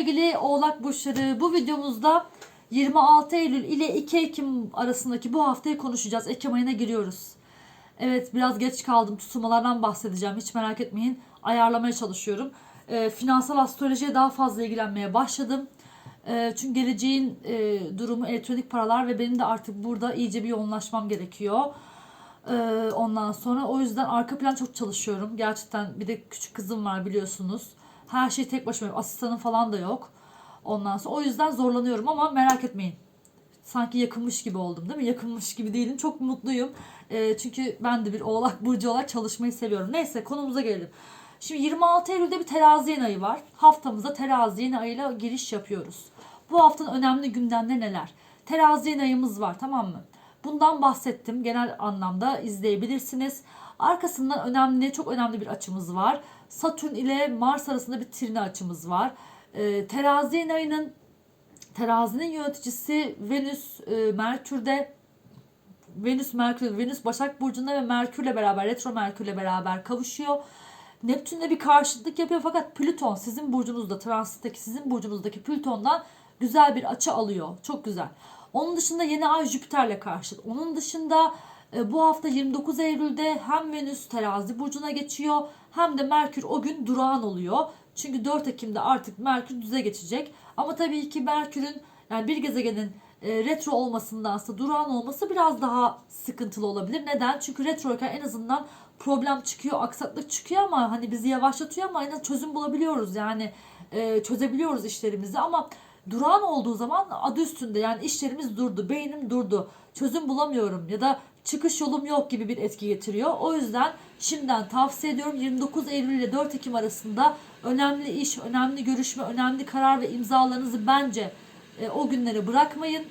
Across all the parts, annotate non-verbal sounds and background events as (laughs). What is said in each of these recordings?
Sevgili Oğlak Burçları bu videomuzda 26 Eylül ile 2 Ekim arasındaki bu haftayı konuşacağız. Ekim ayına giriyoruz. Evet biraz geç kaldım. Tutulmalardan bahsedeceğim. Hiç merak etmeyin. Ayarlamaya çalışıyorum. Ee, finansal astrolojiye daha fazla ilgilenmeye başladım. Ee, çünkü geleceğin e, durumu elektronik paralar ve benim de artık burada iyice bir yoğunlaşmam gerekiyor. Ee, ondan sonra o yüzden arka plan çok çalışıyorum. Gerçekten bir de küçük kızım var biliyorsunuz. Her şeyi tek başıma. Asistanım falan da yok. Ondan sonra o yüzden zorlanıyorum ama merak etmeyin. Sanki yakınmış gibi oldum değil mi? Yakınmış gibi değilim. Çok mutluyum. Ee, çünkü ben de bir oğlak burcu olarak çalışmayı seviyorum. Neyse konumuza gelelim. Şimdi 26 Eylül'de bir terazi yeni ayı var. Haftamıza terazi yeni ayıyla giriş yapıyoruz. Bu haftanın önemli gündemleri neler? Terazi yeni ayımız var tamam mı? Bundan bahsettim. Genel anlamda izleyebilirsiniz. Arkasından önemli, çok önemli bir açımız var. Satürn ile Mars arasında bir trine açımız var. Ee, terazi ayının terazinin yöneticisi Venüs e, Merkür'de Venüs Merkür Venüs Başak burcunda ve Merkür'le beraber retro Merkür'le beraber kavuşuyor. Neptün'le bir karşıtlık yapıyor fakat Plüton sizin burcunuzda transitteki sizin burcunuzdaki Plüton'dan güzel bir açı alıyor. Çok güzel. Onun dışında yeni ay Jüpiter'le karşıt. Onun dışında e, bu hafta 29 Eylül'de hem Venüs terazi burcuna geçiyor hem de Merkür o gün durağan oluyor. Çünkü 4 Ekim'de artık Merkür düze geçecek. Ama tabii ki Merkür'ün yani bir gezegenin e, retro olmasındansa durağan olması biraz daha sıkıntılı olabilir. Neden? Çünkü retroyken en azından problem çıkıyor, aksaklık çıkıyor ama hani bizi yavaşlatıyor ama en azından çözüm bulabiliyoruz. Yani e, çözebiliyoruz işlerimizi ama durağan olduğu zaman adı üstünde yani işlerimiz durdu, beynim durdu, çözüm bulamıyorum ya da çıkış yolum yok gibi bir etki getiriyor. O yüzden şimdiden tavsiye ediyorum 29 Eylül ile 4 Ekim arasında önemli iş, önemli görüşme, önemli karar ve imzalarınızı bence e, o günleri bırakmayın.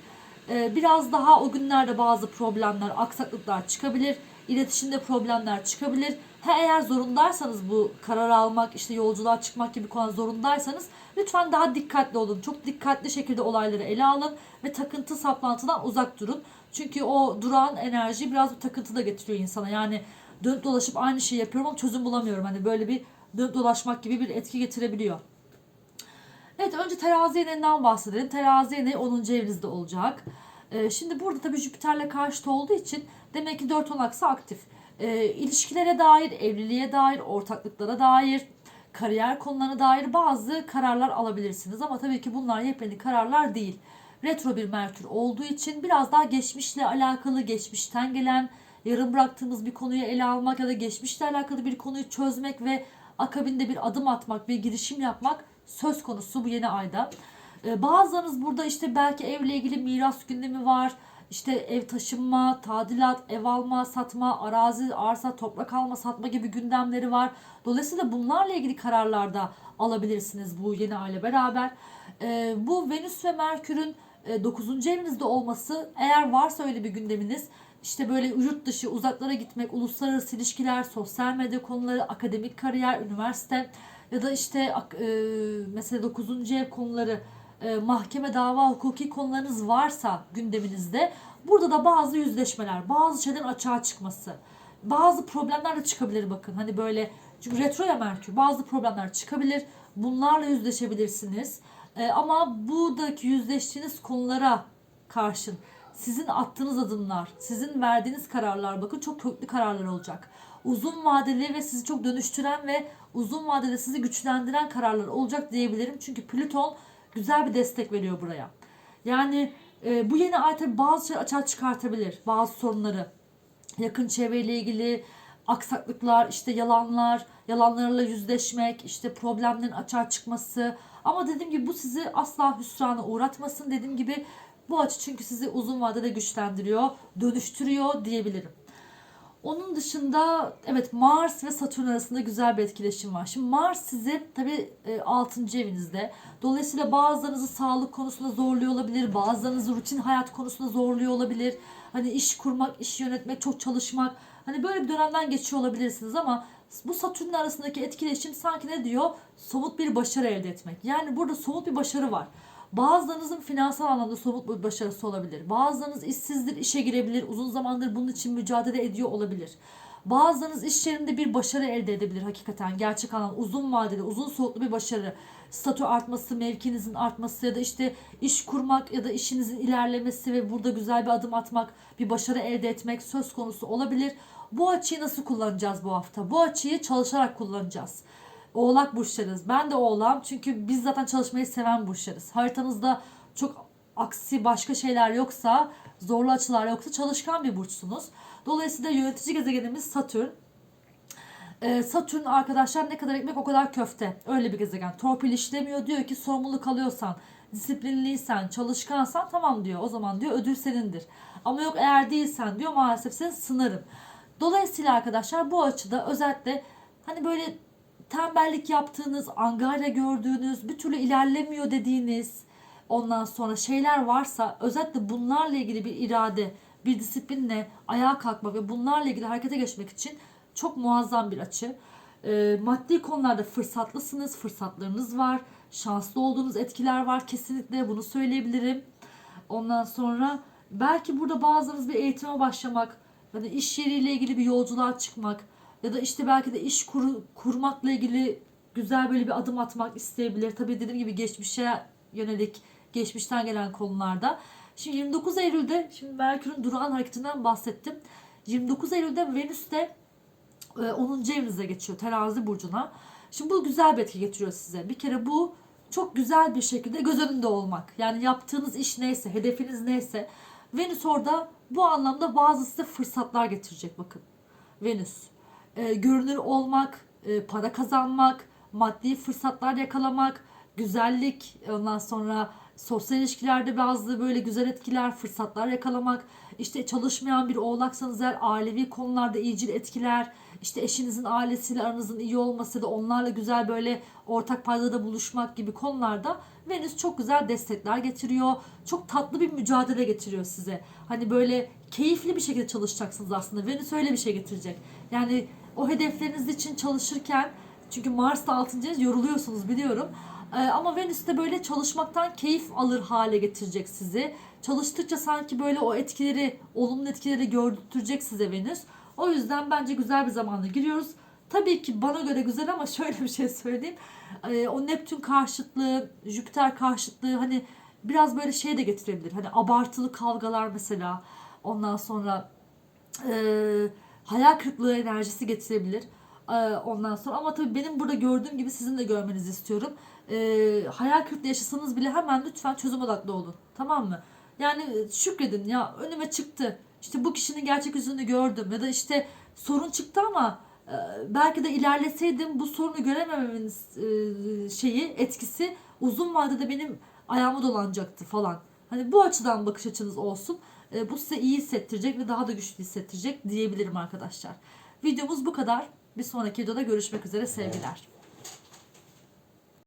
E, biraz daha o günlerde bazı problemler, aksaklıklar çıkabilir. İletişimde problemler çıkabilir. Ha eğer zorundaysanız bu karar almak, işte yolculuğa çıkmak gibi konu zorundaysanız lütfen daha dikkatli olun. Çok dikkatli şekilde olayları ele alın ve takıntı saplantıdan uzak durun. Çünkü o duran enerji biraz bir takıntı da getiriyor insana. Yani dönüp dolaşıp aynı şeyi yapıyorum ama çözüm bulamıyorum. Hani böyle bir dönüp dolaşmak gibi bir etki getirebiliyor. Evet önce terazi yeneğinden bahsedelim. Terazi yeneği 10. evinizde olacak. Ee, şimdi burada tabii Jüpiter'le karşıt olduğu için demek ki 4 10 aksı aktif. Ee, ilişkilere dair, evliliğe dair, ortaklıklara dair, kariyer konularına dair bazı kararlar alabilirsiniz. Ama tabii ki bunlar yepyeni kararlar değil. Retro bir Merkür olduğu için biraz daha geçmişle alakalı, geçmişten gelen, yarım bıraktığımız bir konuyu ele almak ya da geçmişle alakalı bir konuyu çözmek ve akabinde bir adım atmak, bir girişim yapmak söz konusu bu yeni ayda. Ee, bazılarınız burada işte belki evle ilgili miras gündemi var. İşte ev taşınma, tadilat, ev alma, satma, arazi, arsa, toprak alma, satma gibi gündemleri var. Dolayısıyla bunlarla ilgili kararlar da alabilirsiniz bu yeni aile beraber. Ee, bu Venüs ve Merkür'ün 9. evinizde olması eğer varsa öyle bir gündeminiz işte böyle yurt dışı uzaklara gitmek, uluslararası ilişkiler, sosyal medya konuları, akademik kariyer, üniversite ya da işte e, mesela 9. ev konuları, e, mahkeme, dava, hukuki konularınız varsa gündeminizde burada da bazı yüzleşmeler, bazı şeylerin açığa çıkması, bazı problemler de çıkabilir bakın. Hani böyle çünkü retro ya Merkür bazı problemler çıkabilir. Bunlarla yüzleşebilirsiniz. E, ama buradaki yüzleştiğiniz konulara karşın sizin attığınız adımlar, sizin verdiğiniz kararlar bakın çok köklü kararlar olacak. Uzun vadeli ve sizi çok dönüştüren ve uzun vadede sizi güçlendiren kararlar olacak diyebilirim. Çünkü Plüton güzel bir destek veriyor buraya. Yani e, bu yeni ay tabii bazı şeyler açığa çıkartabilir. Bazı sorunları. Yakın çevreyle ilgili aksaklıklar, işte yalanlar, yalanlarla yüzleşmek, işte problemlerin açığa çıkması. Ama dediğim gibi bu sizi asla hüsrana uğratmasın. Dediğim gibi bu açı çünkü sizi uzun vadede güçlendiriyor, dönüştürüyor diyebilirim. Onun dışında evet Mars ve Satürn arasında güzel bir etkileşim var. Şimdi Mars sizi tabii 6. evinizde. Dolayısıyla bazılarınızı sağlık konusunda zorluyor olabilir. Bazılarınızı rutin hayat konusunda zorluyor olabilir. Hani iş kurmak, iş yönetmek, çok çalışmak. Hani böyle bir dönemden geçiyor olabilirsiniz ama bu Satürn arasındaki etkileşim sanki ne diyor? Somut bir başarı elde etmek. Yani burada somut bir başarı var. Bazılarınızın finansal anlamda somut bir başarısı olabilir. Bazılarınız işsizdir, işe girebilir, uzun zamandır bunun için mücadele ediyor olabilir. Bazılarınız iş yerinde bir başarı elde edebilir hakikaten. Gerçek anlamda uzun vadeli, uzun soluklu bir başarı. Statü artması, mevkinizin artması ya da işte iş kurmak ya da işinizin ilerlemesi ve burada güzel bir adım atmak, bir başarı elde etmek söz konusu olabilir. Bu açıyı nasıl kullanacağız bu hafta? Bu açıyı çalışarak kullanacağız. Oğlak burçlarız. Ben de oğlağım çünkü biz zaten çalışmayı seven burçlarız. Haritanızda çok aksi başka şeyler yoksa, zorlu açılar yoksa çalışkan bir burçsunuz. Dolayısıyla yönetici gezegenimiz Satürn. Ee, Satürn arkadaşlar ne kadar ekmek o kadar köfte. Öyle bir gezegen. Torpil işlemiyor. Diyor ki sorumluluk alıyorsan, disiplinliysen, çalışkansan tamam diyor. O zaman diyor ödül senindir. Ama yok eğer değilsen diyor maalesef seni sınarım. Dolayısıyla arkadaşlar bu açıda özellikle hani böyle tembellik yaptığınız, angarya gördüğünüz, bir türlü ilerlemiyor dediğiniz ondan sonra şeyler varsa özellikle bunlarla ilgili bir irade, bir disiplinle ayağa kalkmak ve bunlarla ilgili harekete geçmek için çok muazzam bir açı. Ee, maddi konularda fırsatlısınız, fırsatlarınız var, şanslı olduğunuz etkiler var kesinlikle bunu söyleyebilirim. Ondan sonra belki burada bazılarınız bir eğitime başlamak, yani iş yeriyle ilgili bir yolculuğa çıkmak ya da işte belki de iş kuru, kurmakla ilgili güzel böyle bir adım atmak isteyebilir. Tabii dediğim gibi geçmişe yönelik, geçmişten gelen konularda. Şimdi 29 Eylül'de, şimdi Merkür'ün durağan hareketinden bahsettim. 29 Eylül'de Venüs de e, 10. evinize geçiyor terazi burcuna. Şimdi bu güzel bir etki getiriyor size. Bir kere bu çok güzel bir şekilde göz önünde olmak. Yani yaptığınız iş neyse, hedefiniz neyse. Venüs orada bu anlamda bazı size fırsatlar getirecek bakın. Venüs. E, görünür olmak, e, para kazanmak, maddi fırsatlar yakalamak, güzellik, ondan sonra sosyal ilişkilerde bazı böyle güzel etkiler, fırsatlar yakalamak, işte çalışmayan bir oğlaksanız eğer ailevi konularda iyicil etkiler, işte eşinizin ailesiyle aranızın iyi olması da onlarla güzel böyle ortak paydada buluşmak gibi konularda Venüs çok güzel destekler getiriyor. Çok tatlı bir mücadele getiriyor size. Hani böyle keyifli bir şekilde çalışacaksınız aslında. Venüs öyle bir şey getirecek. Yani o hedefleriniz için çalışırken çünkü Mars'ta 6. ev yoruluyorsunuz biliyorum. Ee, ama Venüs de böyle çalışmaktan keyif alır hale getirecek sizi. Çalıştıkça sanki böyle o etkileri, olumlu etkileri gördürecek size Venüs. O yüzden bence güzel bir zamanda giriyoruz. Tabii ki bana göre güzel ama (laughs) şöyle bir şey söyleyeyim. Ee, o Neptün karşıtlığı, Jüpiter karşıtlığı hani biraz böyle şey de getirebilir. Hani abartılı kavgalar mesela. Ondan sonra e, hayal kırıklığı enerjisi getirebilir. E, ondan sonra ama tabii benim burada gördüğüm gibi sizin de görmenizi istiyorum. E, hayal kırıklığı yaşasanız bile hemen lütfen çözüm odaklı olun. Tamam mı? Yani şükredin ya önüme çıktı. İşte bu kişinin gerçek yüzünü gördüm ya da işte sorun çıktı ama e, belki de ilerleseydim bu sorunu göremememin şeyi etkisi uzun vadede benim ayağıma dolanacaktı falan. Hani bu açıdan bakış açınız olsun. E, bu size iyi hissettirecek ve daha da güçlü hissettirecek diyebilirim arkadaşlar. Videomuz bu kadar. Bir sonraki videoda görüşmek üzere sevgiler.